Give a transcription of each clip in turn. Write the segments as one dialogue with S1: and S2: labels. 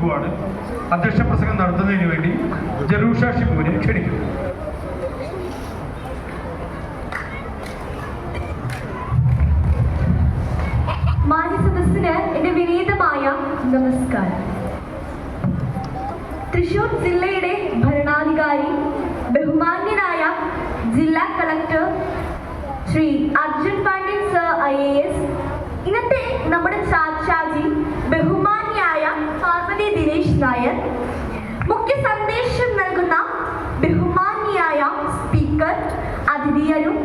S1: ഷിബുവാണ് അധ്യക്ഷ പ്രസംഗം നടത്തുന്നതിന് വേണ്ടി ജലൂഷ ഷിബുവിനെ ക്ഷണിക്കുന്നു.
S2: എന്റെ വിനീതമായ നമസ്കാരം. തൃശൂർ ജില്ലയുടെ ഭരണാധികാരി ബഹുമാന്യനായ ജില്ലാ collector Shri Arjun Pandian sir I A S. ഇന്നത്തെ നമ്മുടെ ചാച്ചാജി പാർവതി ദിനേശ് നായർ മുഖ്യ സന്ദേശം നൽകുന്ന ബഹുമാന്യായ സ്പീക്കർ അതിഥിയരും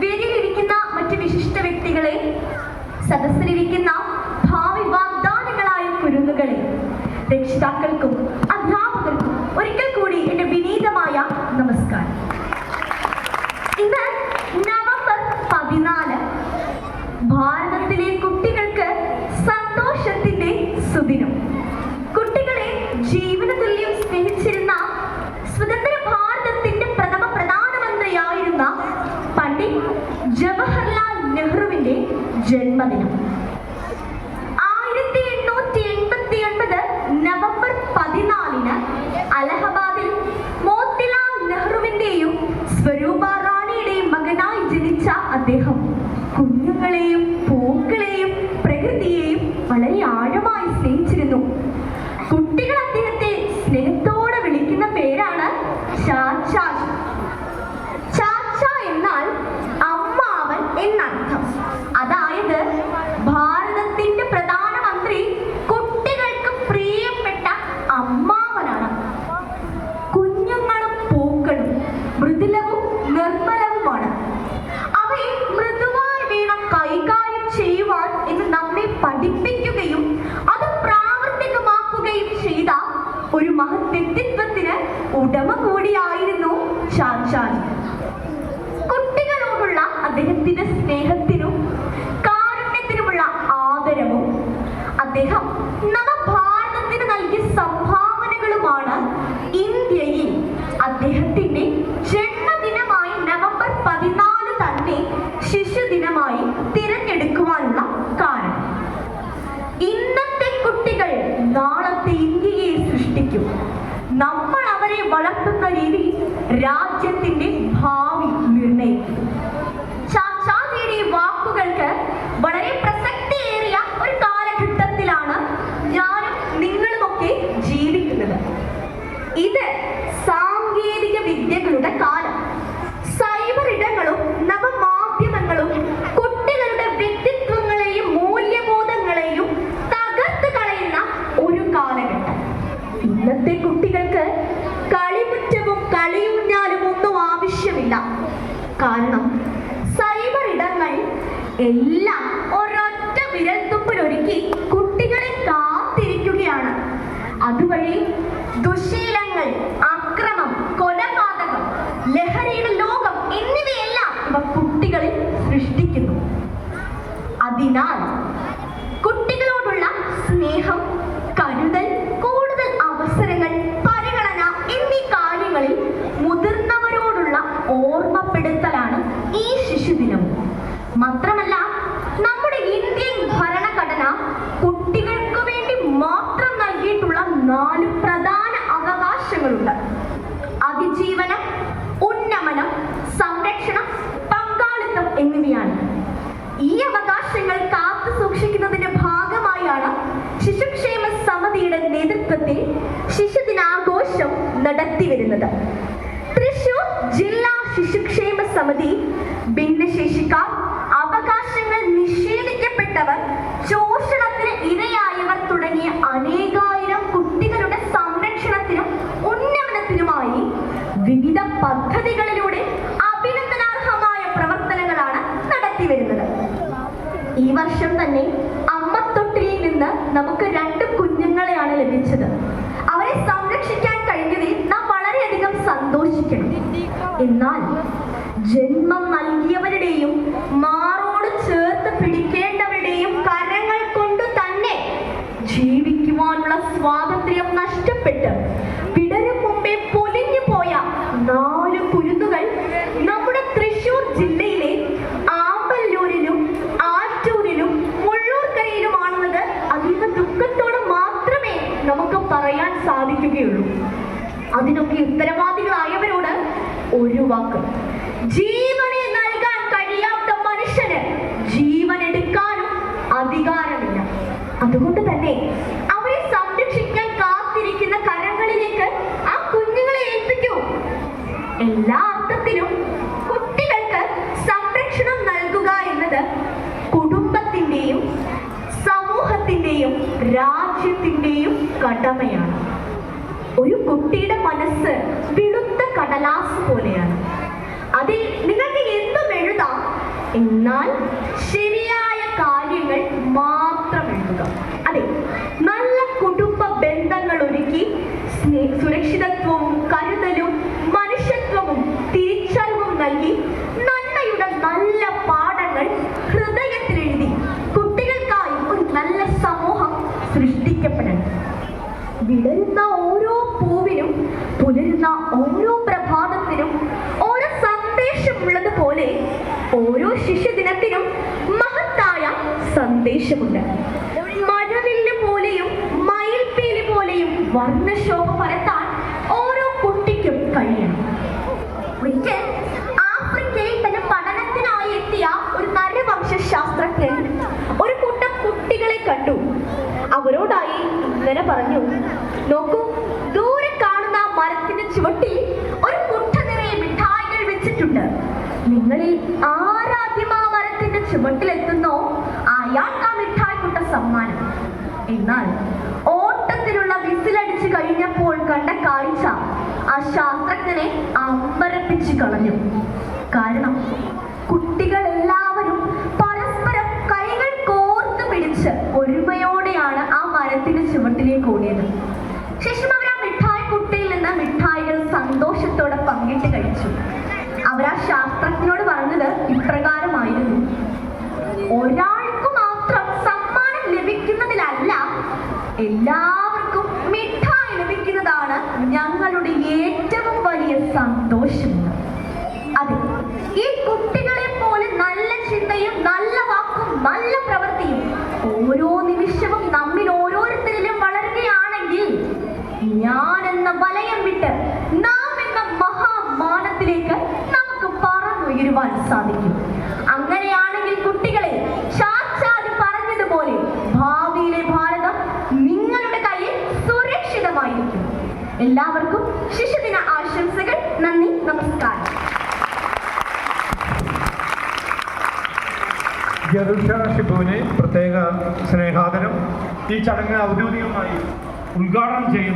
S2: വേദിയിലിരിക്കുന്ന മറ്റ് വിശിഷ്ട വ്യക്തികളെ സദസ്സിലിരിക്കുന്ന ഭാവി വാഗ്ദാനങ്ങളായ കുരുന്നുകളെ രക്ഷിതാക്കൾക്കും അധ്യാപകർക്കും ഒരിക്കൽ കൂടി എന്റെ വിനീതമായ ജീവനതുല്യം സ്നേഹിച്ചിരുന്ന സ്വതന്ത്ര ഭാരതത്തിന്റെ പ്രഥമ പ്രധാനമന്ത്രിയായിരുന്ന പണ്ഡിറ്റ് ജവഹർലാൽ നെഹ്റുവിന്റെ ജന്മദിനം. സൃഷ്ടിക്കും നമ്മൾ അവരെ വളർത്തുന്ന രീതി രാജ്യത്തിന്റെ ഭാവി നിർണയിക്കും വാക്കുകൾക്ക് വളരെ പ്രസക്തിയേറിയ ഒരു കാലഘട്ടത്തിലാണ് ഞാനും നിങ്ങളുമൊക്കെ ജീവിക്കുന്നത്. ഇത് ഇന്നത്തെ കുട്ടികൾക്ക് കളിമുറ്റവും കളിയൂഞ്ഞാലും ഒന്നും ആവശ്യമില്ല. കാരണം സൈബർ ഇടങ്ങൾ എല്ലാം ഒരൊറ്റ വിരൽത്തുമ്പിലൊരുക്കി കുട്ടികളെ കാത്തിരിക്കുകയാണ്. അതുവഴി ദുശീലങ്ങൾ അക്രമം കൊലപാതകം ലഹരിയുടെ ലോകം എന്നിവയെല്ലാം ഇവ കുട്ടികളിൽ സൃഷ്ടിക്കുന്നു. അതിനാൽ നാല് പ്രധാന അവകാശങ്ങളുണ്ട്. അതിജീവനം ഉന്നമനം സംരക്ഷണം പങ്കാളിത്തം എന്നിവയാണ്. ഈ അവകാശങ്ങൾ കാത്തു സൂക്ഷിക്കുന്നതിന്റെ ഭാഗമായാണ് ശിശുക്ഷേമ സമിതിയുടെ നേതൃത്വത്തിൽ ശിശുദിനാഘോഷം നടത്തിവരുന്നത് തൃശൂർ ജില്ലാ ശിശുക്ഷേമ സമിതി ഭിന്നശേഷിക്കാർ അവകാശങ്ങൾ അവരെ സംരക്ഷിക്കാൻ കഴിഞ്ഞതിൽ നാം വളരെയധികം സന്തോഷിക്കണം. എന്നാൽ ജന്മം നൽകിയവരുടെയും മാറോട് ചേർത്ത് പിടിക്കേണ്ടവരുടെയും കരങ്ങൾ കൊണ്ട് തന്നെ ജീവിക്കുവാനുള്ള സ്വാതന്ത്ര്യം നഷ്ടപ്പെട്ട് നമുക്ക് സാധിക്കുകയുള്ളൂ. അതിനൊക്കെ ഉത്തരവാദികളായവരോട് ഒരു വാക്ക്. ജീവനെ നൽകാൻ കഴിയാത്ത മനുഷ്യന് ജീവൻ എടുക്കാനും അധികാരമില്ല. അതുകൊണ്ട് തന്നെ ഒരു കുട്ടിയുടെ മനസ്സ് വെളുത്ത കടലാസ് പോലെയാണ്. അതിൽ നിങ്ങൾക്ക് എന്തും എഴുതാം. എന്നാൽ ശരിയായ കാര്യങ്ങൾ മാത്രം എഴുതുക. വിടരുന്ന ഓരോ പൂവിനും പുലരുന്ന ഓരോ പ്രഭാതത്തിനും ഓരോ സന്ദേശമുള്ളത് പോലെ ഓരോ ശിശുദിനത്തിനും മഹത്തായ സന്ദേശമുണ്ട്. മഴവില്ല് പോലെയും മയിൽപേലി പോലെയും വർണശോഭ പരത്താൻ ഓരോ കുട്ടിക്കും കഴിയണം ഒരിക്കൽ ആഫ്രിക്കയിൽ തന്നെ പഠനത്തിനായി എത്തിയ ഒരു നരവംശ ശാസ്ത്രജ്ഞൻ ഒരു കൂട്ടം കുട്ടികളെ കണ്ടു. അവരോടായി ഇങ്ങനെ പറഞ്ഞു നോക്കൂ ദൂരെ കാണുന്ന മരത്തിന്റെ ചുവട്ടിൽ ഒരു കുട്ട നിറയെ മിഠായികൾ വെച്ചിട്ടുണ്ട്. നിങ്ങളിൽ ആരാദ്യം ആ മരത്തിന്റെ ചുവട്ടിലെത്തുന്നോ അയാൾക്ക് ആ മിഠായി കൊണ്ട സമ്മാനം. എന്നാൽ ഓട്ടത്തിലുള്ള വിസിലടിച്ചു കഴിഞ്ഞപ്പോൾ കണ്ട കാഴ്ച ആ ശാസ്ത്രജ്ഞനെ അമ്പരപ്പിച്ചു കളഞ്ഞു. കാരണം കുട്ടികൾ വലിയ സന്തോഷം അതെ ഈ കുട്ടികളെ പോലെ നല്ല ചിന്തയും നല്ല വാക്കും നല്ല പ്രവൃത്തിയും ഓരോ നിമിഷവും നമ്മിൽ ഓരോരുത്തരിലും വളരുകയാണെങ്കിൽ ഞാൻ എന്ന വലയം വിട്ട് നാം എന്ന മഹാമാനത്തിലേക്ക് നമുക്ക് പറന്നുയരുവാൻ സാധിക്കും. അങ്ങനെയാണെങ്കിൽ കുട്ടികളെ ചാച്ചാതി പറഞ്ഞതുപോലെ ഭാവിയിലെ ഭാരതം നിങ്ങളുടെ കയ്യിൽ സുരക്ഷിതമായിരിക്കും. എല്ലാവർക്കും ശിശുദിന ആശംസകൾ നന്ദി നമസ്കാരം
S1: ജറുഷ ഷിബുവിന് പ്രത്യേക സ്നേഹാദരം ഈ ചടങ്ങ് ഔദ്യോഗികമായി ഉദ്ഘാടനം ചെയ്യുന്നു.